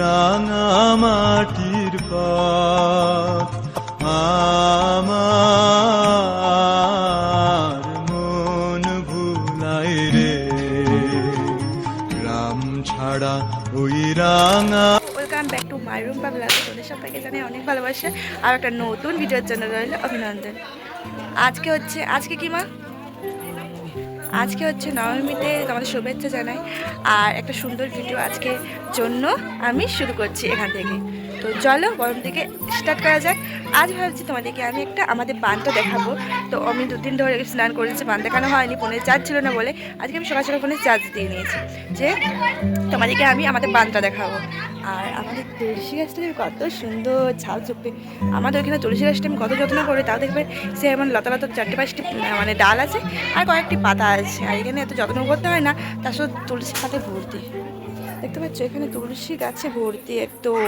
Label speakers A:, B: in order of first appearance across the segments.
A: রাঙা মাটির পথ। আমার মন ভুলাই রে। গ্রাম ছাড়া ওই রাঙা
B: welcome back to my room Bangla তোদের সবাইকে অনেক ভালোবাসা। আর একটা নতুন ভিডিওর জন্য রইল অভিনন্দন। আজকে হচ্ছে আজকে কি মা? আজকে হচ্ছে নবমীতে তোমাদের শুভেচ্ছা জানাই। আর একটা সুন্দর ভিডিও আজকে জন্য আমি শুরু করছি এখান থেকে। তো চলো গরম থেকে স্টার্ট করা যাক। আজ ভাবছি তোমাদেরকে আমি একটা আমাদের বানটা দেখাবো। তো আমি দুদিন ধরে স্নান করেছি, বান দেখানো হয়নি ফোনের চার্জ ছিল না বলে। আজকে আমি সকাল সকাল ফোনের চার্জ দিয়ে নিয়েছি যে তোমাদেরকে আমি আমাদের বানটা দেখাবো। আর আমাদের তুলসী গাছটা দেখবে কত সুন্দর, ঝাল চুপে আমাদের ওখানে তুলসী গাছটা আমি কত যত্ন করে, তাও দেখবে সে এমন লতা লতা চারটে পাঁচটি মানে ডাল আছে, আর কয়েকটি পাতা আছে। আর এখানে এত যত্ন করতে হয় না, তার সাথে তুলসী পাতায় ভর্তি। দেখতে পাচ্ছ, এখানে তুলসী গাছে ভর্তি একদম।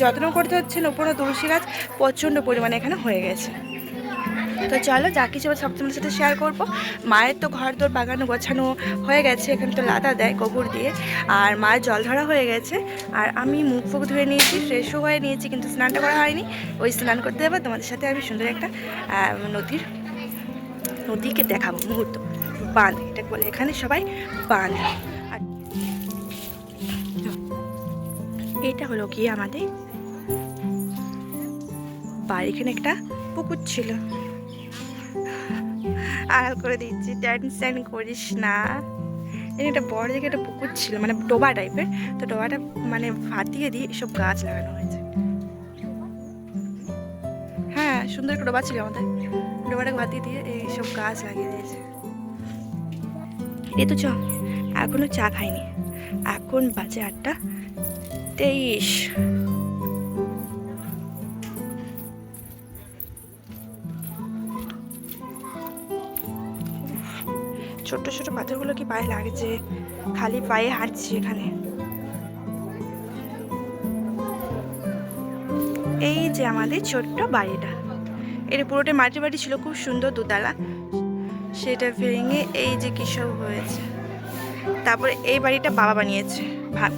B: যত্ন করতে হচ্ছে না তুলসী গাছ প্রচণ্ড পরিমাণে এখানে হয়ে গেছে। তো চলো, যা কিছু সব তোমার সাথে শেয়ার করব। মায়ের তো ঘর তোর বাগানো গোছানো হয়ে গেছে, এখানে তো লাদা দেয় গোবর দিয়ে। আর মায়ের জল ধরা হয়ে গেছে। আর আমি মুখ ফুক ধুয়ে নিয়েছি ফ্রেশও হয়ে নিয়েছি, কিন্তু স্নানটা করা হয়নি। ওই স্নান করতে যাব, তোমাদের সাথে আমি সুন্দর একটা নদীর, নদীকে দেখাবো, মুহূর্ত। বাঁধ এটা বলে এখানে সবাই বাঁধ। এটা হলো কি আমাদের বাড়ি। এখানে একটা পুকুর ছিল। আড়াল করে দিচ্ছি, টেনশন করিস না। এখানে একটা বড় জায়গায় একটা পুকুর ছিল মানে ডোবা টাইপের তো ডোবাটা মানে ফাটিয়ে দিয়ে এসব গাছ লাগানো হয়েছে। হ্যাঁ সুন্দর একটা ডোবা ছিল আমাদের। ডোবাটা ফাটিয়ে দিয়ে এইসব গাছ লাগিয়ে দিয়েছে। এই তো চ এখনও চা খাইনি। এখন বাজে আটটা। তেইশ ছোট্ট ছোট পাথরগুলো কি পায়ে লাগছে খালি পায়ে হাঁটছি এখানে? এই যে আমাদের ছোট্ট বাড়িটা। এটা পুরোটা মাটির বাড়ি ছিল, খুব সুন্দর দোতলা। সেটা ভেঙে এই যে কী সব হয়েছে। তারপরে এই বাড়িটা বাবা বানিয়েছে।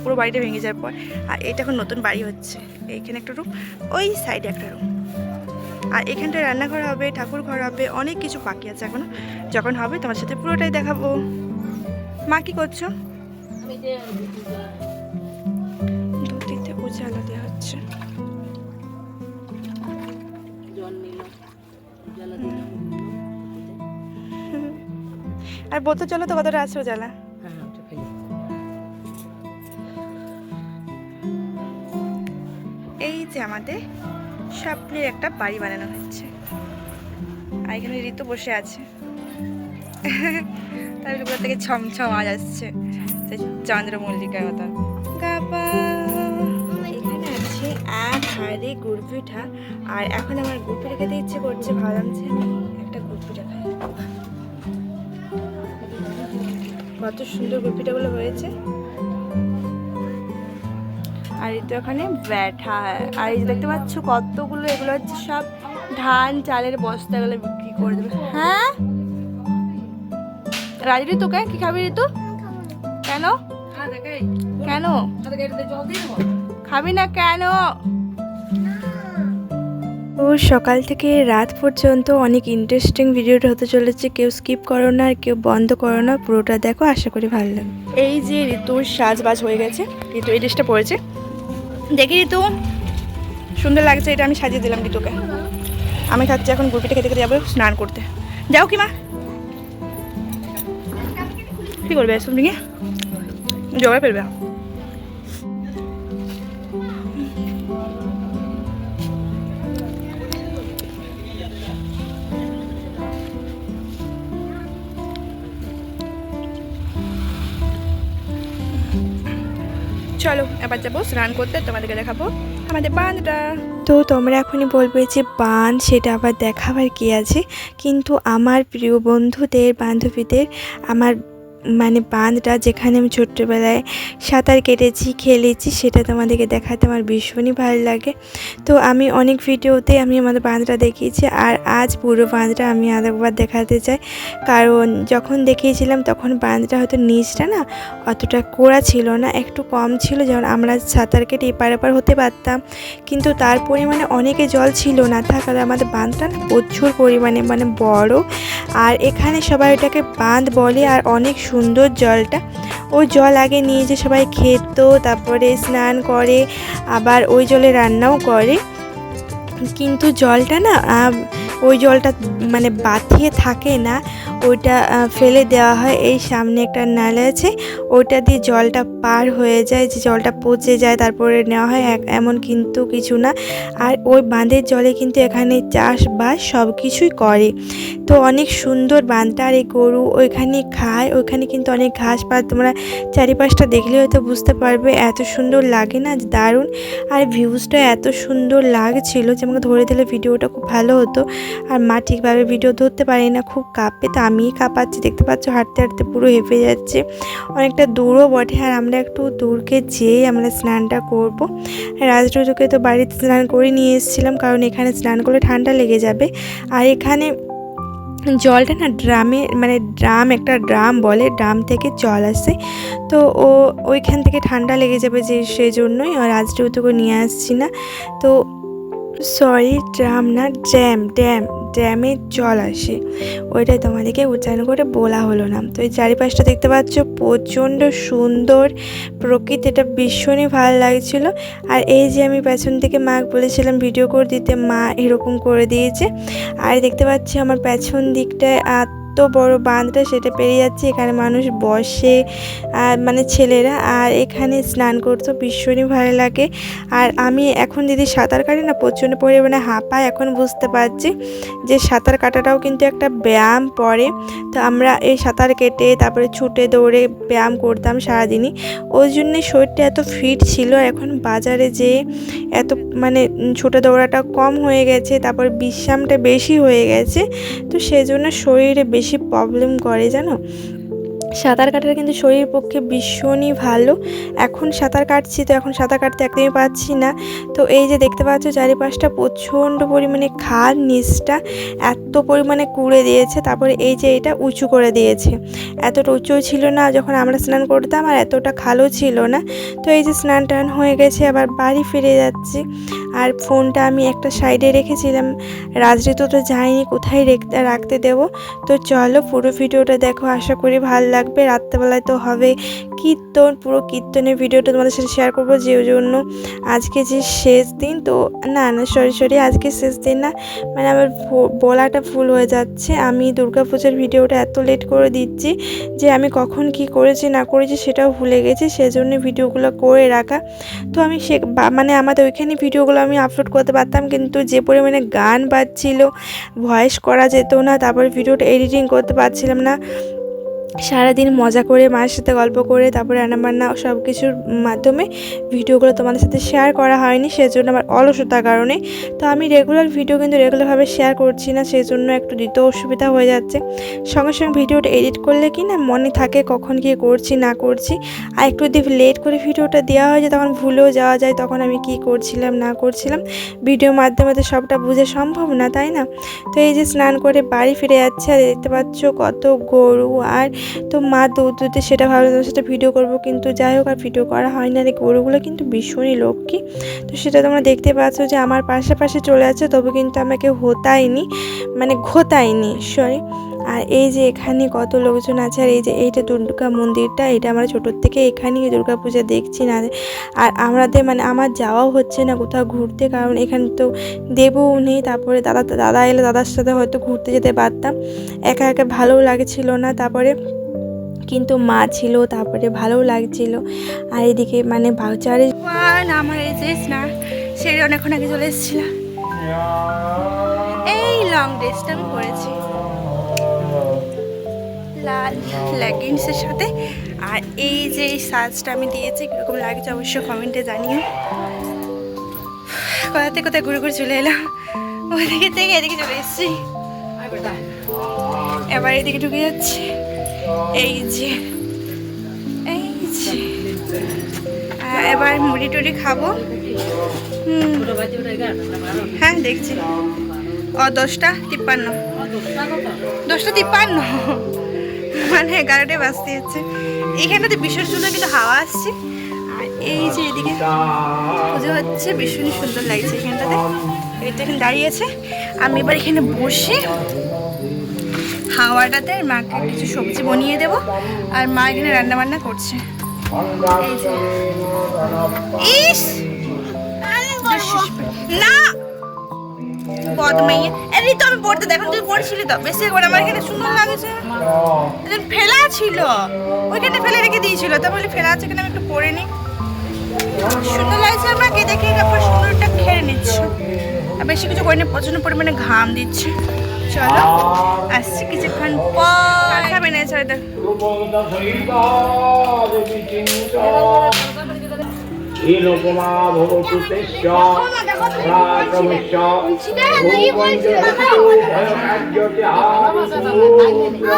B: পুরো বাড়িটা ভেঙে যাওয়ার পর। আর এটা এখন নতুন বাড়ি হচ্ছে। এইখানে একটা রুম ওই সাইডে একটা রুম আর এখানটা রান্নাঘর হবে, ঠাকুর ঘর হবে, অনেক কিছু বাকি আছে এখনও। যখন হবে তোমার সাথে পুরোটাই দেখাবো। মা, কি করছ? হচ্ছে। আর বলতে চলো তো কতটা আছে উজালা? যে আমাদের স্বপ্নের একটা বাড়ি বানানো হচ্ছে আর এখানে ঋতু বসে আছে। তার উপর থেকে ছমছম আওয়াজ আসছে সেই চন্দ্রমল্লিকার মতন এখানে আছে এক হাড়ি গুড় পিঠা আর এখন আমার গুড় পিঠা খেতে ইচ্ছে করছে, ভাবলাম যে একটা গুড় পিঠা খাই। কত সুন্দর গুড় পিঠাগুলো হয়েছে। আর এই তো এখানে ব্যাঠা আর এই যে দেখতে পাচ্ছ কতগুলো এগুলো হচ্ছে সব ধান চালের বস্তাগুলো বিক্রি করে দেবে। হ্যাঁ? রাজি ঋতু কে? কি খাবি ঋতু? কেন? কেন? খাবি না কেন? ও সকাল থেকে রাত পর্যন্ত অনেক ইন্টারেস্টিং ভিডিওটা হতে চলেছে। কেউ স্কিপ করো না আর কেউ বন্ধ করো না। পুরোটা দেখো আশা করি ভালো লাগবে। এই যে ঋতুর সাজবাজ হয়ে গেছে। ঋতু এই ড্রেসটা পরেছে। দেখি ঋতু সুন্দর লাগছে, এটা আমি সাজিয়ে দিলাম ঋতুকে আমি খাচ্ছি এখন গুপিটা খেতে খেতে যাব স্নান করতে। যাও কি মা। কি করবে নিয়ে জোগাড় ফেলবে। চলো, এবার যাব স্নান করতে, তোমাদেরকে দেখাবো আমাদের বাঁধটা। তো তোমরা এখনই বলবে যে বাঁধ, সেটা আবার দেখাবার কি আছে? কিন্তু আমার প্রিয় বন্ধুদের, বান্ধবীদের, আমার মানে বাঁধটা যেখানে আমি ছোট্টবেলায় সাঁতার কেটেছি, খেলেছি, সেটা তোমাদেরকে দেখাতে আমার ভীষণই ভালো লাগে। তো আমি অনেক ভিডিওতে আমি আমাদের বাঁধটা দেখিয়েছি আর আজ পুরো বাঁধটা আমি আরেকবার দেখাতে চাই। কারণ যখন দেখিয়েছিলাম তখন বাঁধটা হয়তো নিচটা না অতটা কোড়া ছিল না, একটু কম ছিল, যেমন আমরা সাঁতার কেটে এপার এপার হতে পারতাম। কিন্তু তার পরিমাণে অনেকে জল ছিল না থাকার আমাদের বাঁধটা প্রচুর পরিমাণে মানে বড়। আর এখানে সবাই এটাকে বাঁধ বলে আর অনেক সুন্দর জলটা। ওই জল আগে নিয়ে যে সবাই খেত, তারপরে স্নান করে, আবার ওই জলে রান্নাও করে। কিন্তু জলটা না ওই জলটা মানে বাথিয়ে থাকে না, ওইটা ফেলে দেওয়া হয়। এই সামনে একটা নালা আছে, ওইটা দিয়ে জলটা পার হয়ে যায়, যে জলটা পচে যায়, তারপরে নেওয়া হয়। এমন কিন্তু কিছু না। আর ওই বাঁধের জলে কিন্তু এখানে চাষবাস সব কিছুই করে। তো অনেক সুন্দর বাঁধটা, আর এই গরু ওইখানে খায়। ওইখানে কিন্তু অনেক ঘাস পাত তোমরা চারিপাশটা দেখলে হয়তো বুঝতে পারবে, এত সুন্দর লাগে না দারুণ। আর ভিউজটা এত সুন্দর লাগছিল যে আমাকে ধরে দিলে ভিডিওটা খুব ভালো হতো। আর মা ঠিকভাবে ভিডিও ধরতে পারি না, খুব কাঁপে, তো আমিই কাঁপাচ্ছি। দেখতে পাচ্ছ হাঁটতে হাঁটতে পুরো হেঁপে যাচ্ছে। অনেকটা দূরও বটে, আর আমরা একটু দূরকে যেয়ে আমরা স্নানটা করব। রাজরুজুকে তো বাড়িতে স্নান করে নিয়ে এসেছিলাম, কারণ এখানে স্নান করলে ঠান্ডা লেগে যাবে। আর এখানে জলটা না ড্রামে মানে ড্রাম একটা ড্রাম বলে, ড্রাম থেকে জল আসে। তো ও ওইখান থেকে ঠান্ডা লেগে যাবে যে সেই জন্যই রাজরুতুকে নিয়ে আসছি না। তো সরি ড্রাম না ড্যাম ড্যাম ড্যামে জল আসে। ওইটাই তোমাদেরকে উচ্চারণ করে বলা হলো না। তো এই চারিপাশটা দেখতে পাচ্ছ, প্রচণ্ড সুন্দর প্রকৃতিটা ভীষণই ভালো লাগছিল। আর এই যে আমি পেছন থেকে মা বলেছিলাম ভিডিও করে দিতে, মা এরকম করে দিয়েছে। আর দেখতে পাচ্ছি আমার পেছন দিকটায় এত বড় বাঁধটা সেটা পেরিয়ে যাচ্ছে, এখানে মানুষ বসে, আর মানে ছেলেরা, আর এখানে স্নান করতে ভীষণই ভালো লাগে। আর আমি এখন যদি সাঁতার কাটি না, প্রচণ্ড পরিমাণে হাঁপায় এখন বুঝতে পারছি যে সাঁতার কাটাটাও কিন্তু একটা ব্যায়াম পড়ে তো আমরা এই সাঁতার কেটে তারপরে ছুটে দৌড়ে ব্যায়াম করতাম সারাদিনই। ওই জন্যে শরীরটা এত ফিট ছিল, এখন বাজারে যেয়ে এত মানে ছুটে দৌড়াটা কম হয়ে গেছে, তারপর বিশ্রামটা বেশি হয়ে গেছে। তো সেই জন্য শরীরে বেশি প্রবলেম করে জানো? সাঁতার কাটাটা কিন্তু শরীরের পক্ষে ভীষণই ভালো। এখন সাঁতার কাটছি তো এখন সাঁতার কাটতে একদমই পাচ্ছি না। তো এই যে দেখতে পাচ্ছ চারিপাশটা প্রচণ্ড পরিমাণে খাল, নিচটা এত পরিমাণে কুড়ে দিয়েছে, তারপরে এই যে এটা উঁচু করে দিয়েছে। এতটা উঁচু ছিল না যখন আমরা স্নান করতাম আর এতটা খালও ছিল না। তো এই যে স্নান টান হয়ে গেছে, আবার বাড়ি ফিরে যাচ্ছি। আর ফোনটা আমি একটা সাইডে রেখেছিলাম। রাজঋতু তো যায়নি, কোথায় রেখতে দেবো? তো চলো পুরো ভিডিওটা দেখো, আশা করি ভালো লাগবে, রাত্রেবেলায় তো হবে কীর্তন, পুরো কীর্তনের ভিডিওটা তোমাদের সাথে শেয়ার করব যে জন্য আজকে যে শেষ দিন, তো না না সরি সরি আজকে শেষ দিন না মানে আমার বলাটা ভুল হয়ে যাচ্ছে। আমি দুর্গাপূজার ভিডিওটা এত লেট করে দিচ্ছি যে আমি কখন কি করেছি, না করেছি সেটাও ভুলে গেছি, সেজন্য ভিডিওগুলো করে রাখা। তো আমি সে মানে আমাদের ওইখানে ভিডিওগুলো আমি আপলোড করতে পারতাম, কিন্তু যে পরিমাণে গান বাজছিল ভয়েস করা যেত না, তারপর ভিডিওটা এডিটিং করতে পারছিলাম না সারাদিন মজা করে মায়ের সাথে গল্প করে তারপরে রান্নাবান্না সব কিছুর মাধ্যমে ভিডিওগুলো তোমাদের সাথে শেয়ার করা হয়নি, সেজন্য আমার অলসতার কারণে। তো আমি রেগুলার ভিডিও কিন্তু রেগুলারভাবে শেয়ার করছি না সেই জন্য একটু দিতে অসুবিধা হয়ে যাচ্ছে। সঙ্গে সঙ্গে ভিডিওটা এডিট করলে কি না মনে থাকে কখন কী করছি, না করছি। আর একটু যদি লেট করে ভিডিওটা দেওয়া হয় যে তখন ভুলেও যাওয়া যায়, তখন আমি কি করছিলাম, না করছিলাম। ভিডিওর মাধ্যমে তো সবটা বুঝে সম্ভব না, তাই না? তো এই যে স্নান করে বাড়ি ফিরে যাচ্ছে, আর দেখতে পাচ্ছ কত গরু আর তো মা দুধ দুধে সেটা ভালো তোমার সাথে ভিডিও করব, কিন্তু যাই হোক আর ভিডিও করা হয় না আর গরুগুলো কিন্তু ভীষণই লক্ষ্মী। তো সেটা তোমরা দেখতে পাচ্ছ যে আমার পাশাপাশি চলে আছে, তবে কিন্তু আমাকে হতায়নি মানে ঘোতায়নি সরি আর এই যে এখানে কত লোকজন আছে, আর এই যে এইটা দুর্গা মন্দিরটা, এটা আমরা ছোটোর থেকে এখানেই দুর্গা পূজা দেখছি না। আর আমাদের মানে আমার যাওয়াও হচ্ছে না কোথাও ঘুরতে, কারণ এখানে তো দেবও নেই, তারপরে দাদা দাদা এলে, দাদার সাথে হয়তো ঘুরতে যেতে পারতাম। একা একা ভালোও লাগছিল না, তারপরে কিন্তু মা ছিল, তারপরে ভালোও লাগছিল। আর এদিকে মানে ভাউচারে আমার এই যে না সেরে অনেকক্ষণ আগে চলে এসেছিলাম। এই লং ড্রেসটা আমি পরেছি লাল লেগিংসের সাথে। আর এই যে এই সাজটা আমি দিয়েছি, কীরকম লাগছে অবশ্যই কমেন্টে জানিও। কোথা থেকে কোথায় ঘুরে ঘুরে চলে এলাম ওইদিকে থেকে এদিকে চলে এসেছি। এবার এদিকে ঢুকে যাচ্ছি। এই যে এই যে। এবার মুড়ি টুড়ি খাব। হ্যাঁ দেখছি। ও দশটা তিপ্পান্ন। দশটা তিপ্পান্ন। মানে এগারোটায় বাজতে হচ্ছে এখানটাতে ভীষণ সুন্দর কিন্তু হাওয়া আসছে। আর এই যে এদিকে পুজো হচ্ছে ভীষণ সুন্দর লাগছে এখানটাতে। এটা এখানে দাঁড়িয়েছে আমি এবার এখানে বসে হাওয়াটাতে মাকে কিছু সবজি বানিয়ে দেবো। আর মা এখানে রান্না বান্না করছে। ইস! না! তো আমি পড়তে, দেখুন তুই পড়ছিলি তো। বেশি একবার আমার সুন্দর লাগছে। ফেলা ছিল। ফেলে রেখে তো ফেলা আছে আমি একটু নিই। সুন্দর লাগছে দেখে খেয়ে আর বেশি কিছু করিনি প্রচণ্ড পরিমাণে ঘাম দিচ্ছে। চলো, আসছি কিছুক্ষণ পর। খাবে না
C: হীনকুমা ভবতু তেশ্য প্রাতমশ্য ভূমঞ্জু ভয়কার্যতে আহুত্র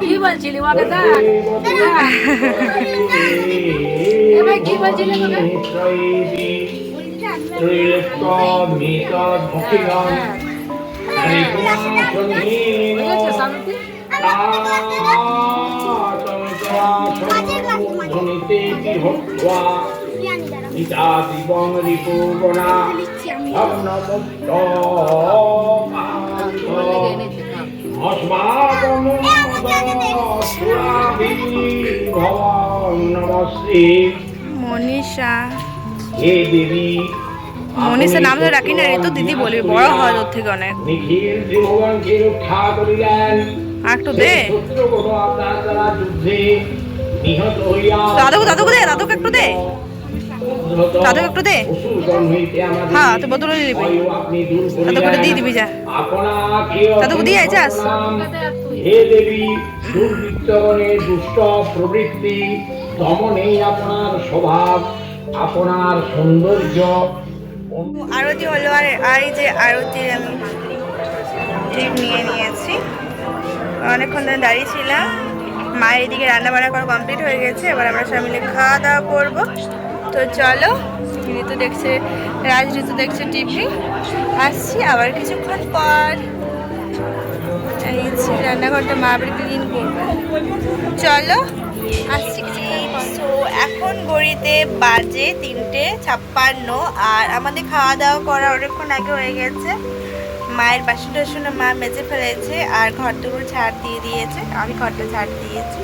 D: কি বলছিলি কি বলছিলি
C: ইতাদিবং রিপুগণা নমস্তে
B: মনীষা।
C: হে দেবী
B: মনীষা নাম ধরে রাখি না রে তো দিদি বলবি বড় হয় ওর থেকে অনেক।
C: নিখিল ত্রিভুবনকে রক্ষা করিলেন।
B: একটু দে। দাদুকে দাদুকে দে দাদুকে একটু দে। দাদুকে একটু দে। হ্যাঁ তুই দিবি
C: ভয় আপনি দূর
B: দাদুকে দিয়ে দিবি যা। দাদুকে দিয়ে যাস।
C: হে দেবী দুর্বৃত্তগণের দুষ্ট প্রবৃত্তি দমনেই আপনার স্বভাব আপনার সৌন্দর্য।
B: আরতি হলো আর এই যে আরতি আমি নিয়ে নিয়েছি। অনেকক্ষণ ধরে দাঁড়িয়ে ছিলাম। মায়ের এদিকে রান্না বান্না করা কমপ্লিট হয়ে গেছে। এবার আমরা সবাই মিলে খাওয়া দাওয়া করব। তো চলো, ঋতু দেখছে রাজ ঋতু দেখছে টিভি আসছি আবার কিছুক্ষণ পর। রান্নাঘরটা মা আবার ক্লিন করবে। চলো, আসছি এখন গড়িতে বাজে তিনটে ছাপ্পান্ন আর আমাদের খাওয়া দাওয়া করা অনেকক্ষণ আগে হয়ে গেছে। মায়ের বাসন টাসন মা মেজে ফেলেছে আর ঘরটুকু ঝাড় দিয়ে দিয়েছে। আমি ঘরটা ঝাড় দিয়েছি।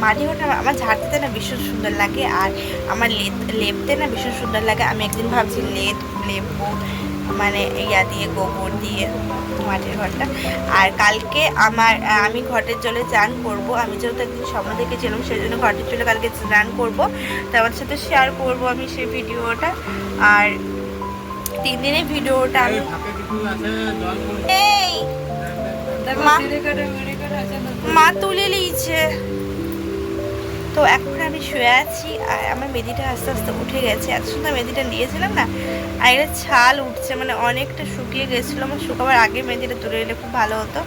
B: মাটি ঘরটা আমার- আমার ঝাড় দিতে না ভীষণ সুন্দর লাগে আর আমার লেপ লেপতে না ভীষণ সুন্দর লাগে। আমি একদিন ভাবছি লেপ লেপবো মানে ইয়া দিয়ে, গোবর দিয়ে মাটির ঘরটা। আর কালকে আমার, আমি ঘটের জলে চান করব। আমি যেহেতু একদিন স্বপ্ন দেখেছিলাম সেই জন্য ঘটের জলে কালকে স্নান করব। তো আমার সাথে শেয়ার করব আমি সেই ভিডিওটা। আর তিন দিনের ভিডিওটা আমি এই মা তুলে নিয়েছে। তো এখন আমি শুয়ে আছি আর আমার মেদিটা আস্তে আস্তে উঠে গেছে। এত সুন্দর মেদিটা নিয়েছিলাম না আর এটা ছাল উঠছে মানে অনেকটা শুকিয়ে গেছিল। আমার শুকাবার আগে মেদিটা তুলে এলে খুব ভালো হতো।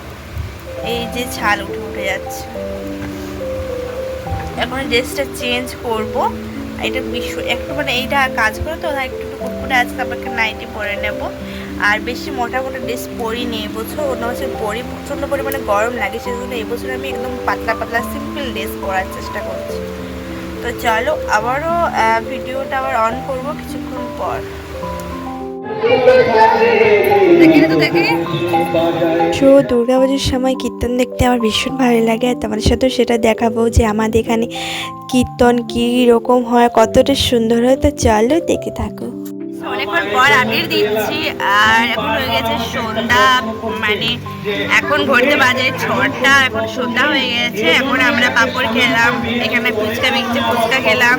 B: এই যে ছাল উঠে উঠে যাচ্ছে। এখন ড্রেসটা চেঞ্জ করব। এটা বিশ্ব, একটু মানে এইটা কাজ করে তো একটু কুটকুটে তারপর একটা নাইটি পরে নেব। আর বেশি মোটা মোটা ড্রেস পরিনি এবছর অন্য বছর পরি, প্রচণ্ড পরিমাণে গরম লাগে, সেজন্য এবছর আমি একদম পাতলা পাতলা সিম্পল ড্রেস পরার চেষ্টা করছি। তো চলো, আবারও ভিডিওটা আবার অন করব কিছুক্ষণ পর। তো
E: দুর্গা পুজোর সময় কীর্তন দেখতে আমার ভীষণ ভালো লাগে। আর তোমাদের সাথেও সেটা দেখাবো যে আমাদের এখানে কীর্তন কী রকম হয়, কতটা সুন্দর হয়। তো চলো দেখে থাকো।
B: অনেকক্ষণ পর আবির দিচ্ছি, আর এখন হয়ে গেছে সন্ধ্যা মানে এখন ঘড়িতে বাজে ছটা, এখন সন্ধ্যা হয়ে গেছে, এখন আমরা পাপড় খেলাম, এখানে ফুচকা মিক্সে ফুচকা খেলাম,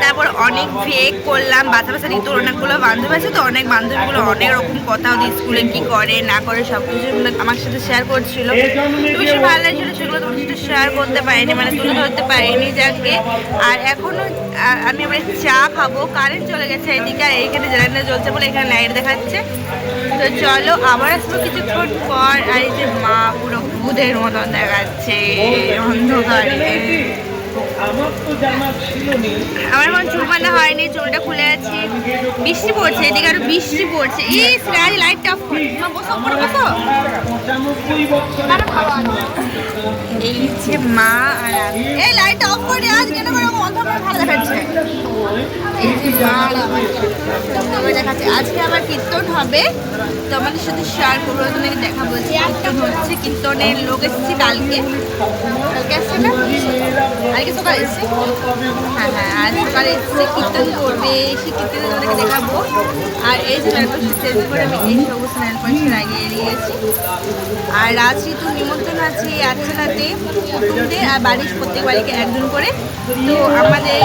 B: তারপর অনেক ফেক করলাম বাচ্চা ঋতুর অনেকগুলো বান্ধবী আছে তো, অনেক বান্ধবীগুলো অনেক রকম কথা ওদের স্কুলে কি করে, না করে সব কিছু আমার সাথে শেয়ার করছিল। ভীষণ ভালো লাগছিল, সেগুলো তোমার সাথে শেয়ার করতে পারিনি মানে তুলে ধরতে পারিনি যাকে আর এখনও, আ- আমি এবার চা খাব কারেন্ট চলে গেছে এদিকে, আর এইখানে জেনারেটর জ্বলছে বলে এখানে লাইট দেখাচ্ছে। তো চলো, আবার আসব কিছুক্ষণ পর। আর এই যে মা পুরো বুধের মতন দেখাচ্ছে, অন্ধকারে।
C: আমার
B: এখন চুল বাঁধা হয়নি, চুলটা খুলে আছে। বৃষ্টি পড়ছে, এদিকে আরও বৃষ্টি পড়ছে। ইস, রাজ লাইটটা অফ বসো এই যে মা আর এই লাইটটা অফ করে আজ কেন করে অন্ধকার ভালো দেখাচ্ছে? আজকে আবার কীর্তন হবে। করব তোমাকে হচ্ছে কীর্তনের লোক এসেছে কালকে হ্যাঁ কীর্তন করবে সেই কীর্তনে দেখাবো আর এই এই লাগিয়ে আর নিমন্ত্রণ আছে কুটুমদের আর বাড়ির প্রত্যেক বাড়িকে একজন করে। তো আমাদের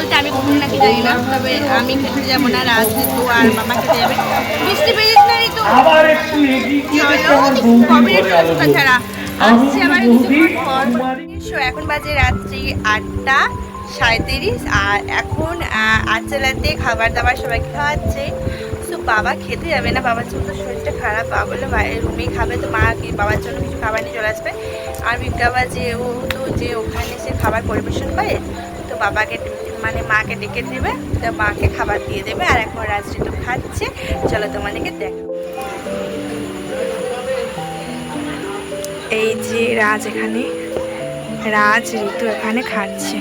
B: বলতে আমি কুটুম নাকি জানি না তবে আমি খেতে যাব না রাজ ঋতু আর মামা খেতে যাবে। বৃষ্টি বেরিয়েছে না ঋতু চলো। তাছাড়া
C: আমি
B: আসছে আবার এখন বাজে রাত্রি আটটা সাঁত্রিশ আর এখন আচলাতে খাবার দাবার সবাইকে খাওয়াচ্ছে তো বাবা খেতে যাবে না বাবার জন্য তো শরীরটা খারাপ বাবা বলল রুমেই খাবে তো মা বাবার জন্য কিছু খাবার নিয়ে চলে আসবে? আর বিজ্ঞাবা যে ও তো যে ওখানে সে খাবার পরিবেশন করে তো বাবাকে মানে মাকে ডেকে দেবে তো মাকে খাবার দিয়ে দেবে আর এখন রাত্রি তো খাচ্ছে। চলো তোমাদেরকে দেখা এই যে রাজ এখানে, রাজ ঋতু এখানে খাচ্ছে।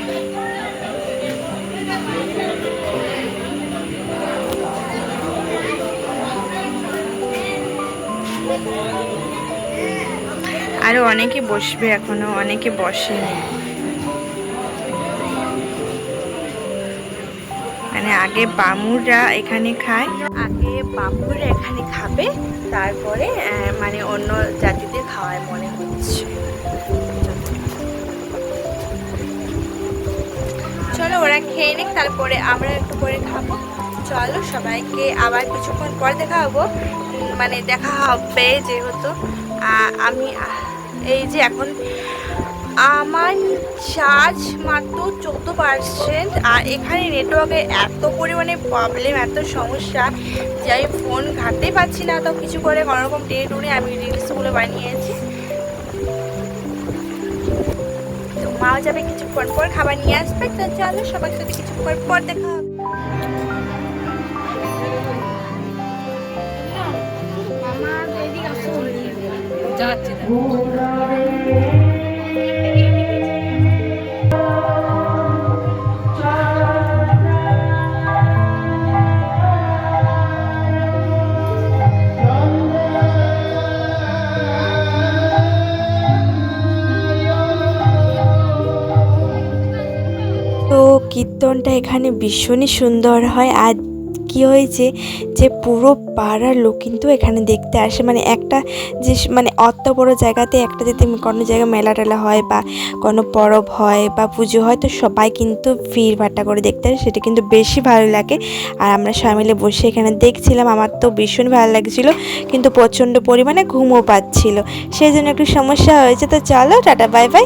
B: আরও অনেকে বসবে এখনও, অনেকে বসেনি। আগে বামুরা এখানে খায়, আগে বামুররা এখানে খাবে, তারপরে মানে অন্য জাতিদের খাওয়ায় মনে হচ্ছে। চলো ওরা খেয়ে নিক, তারপরে আমরা একটু করে খাব। চলো সবাইকে আবার কিছুক্ষণ পর দেখা হব। মানে দেখা হবে যেহেতু আমি এই যে এখন আমার চার্জ মাত্র চোদ্দ পার্সেন্ট আর এখানে নেটওয়ার্কের এত পরিমাণে প্রবলেম এত সমস্যা যে আমি ফোন ঘাটতেই পাচ্ছি না তো কিছু করে। কোনোরকম টেনে টুনে আমি রিলসগুলো বানিয়েছি। তো মাও যাবে কিছুক্ষণ পর খাবার নিয়ে আসবে তো চলো সবার সাথে কিছুক্ষণ পর দেখা হবে।
D: যাচ্ছে।
E: কীর্তনটা এখানে ভীষণই সুন্দর হয়। আর কি হয়েছে যে পুরো পাড়ার লোক কিন্তু এখানে দেখতে আসে। মানে একটা যে মানে অত বড় জায়গাতে একটা যদি কোনো জায়গায় মেলা টেলা হয় বা কোনো পরব হয় বা পুজো হয়, তো সবাই কিন্তু ভিড় ভাট্টা করে দেখতে আসে। সেটা কিন্তু বেশি ভালো লাগে। আর আমরা সবাই মিলে বসে এখানে দেখছিলাম। আমার তো ভীষণ ভালো লাগছিল। কিন্তু প্রচণ্ড পরিমাণে ঘুমও পাচ্ছিল। সেই জন্য একটু সমস্যা হয়েছে। তো চলো, টাটা, বাই বাই।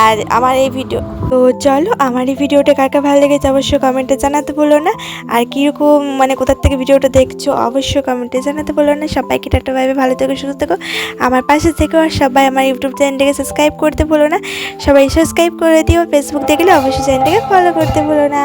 E: আর আমার এই ভিডিও, তো চলো, আমার এই ভিডিওটা কার ভালো লেগেছে অবশ্যই কমেন্টে জানাতে বলো না। আর কীরকম মানে কোথার থেকে ভিডিওটা দেখছ, অবশ্যই কমেন্টে জানাতে বলো না। সবাইকে টাটা ভাবে ভালো থেকো, সুস্থ থেকো। আমার পাশে থেকো আর সবাই আমার ইউটিউব চ্যানেলটাকে সাবস্ক্রাইব করতে বলো না। সবাই সাবস্ক্রাইব করে দিও। ফেসবুক দেখলে অবশ্যই চ্যানেলটাকে ফলো করতে বলো না।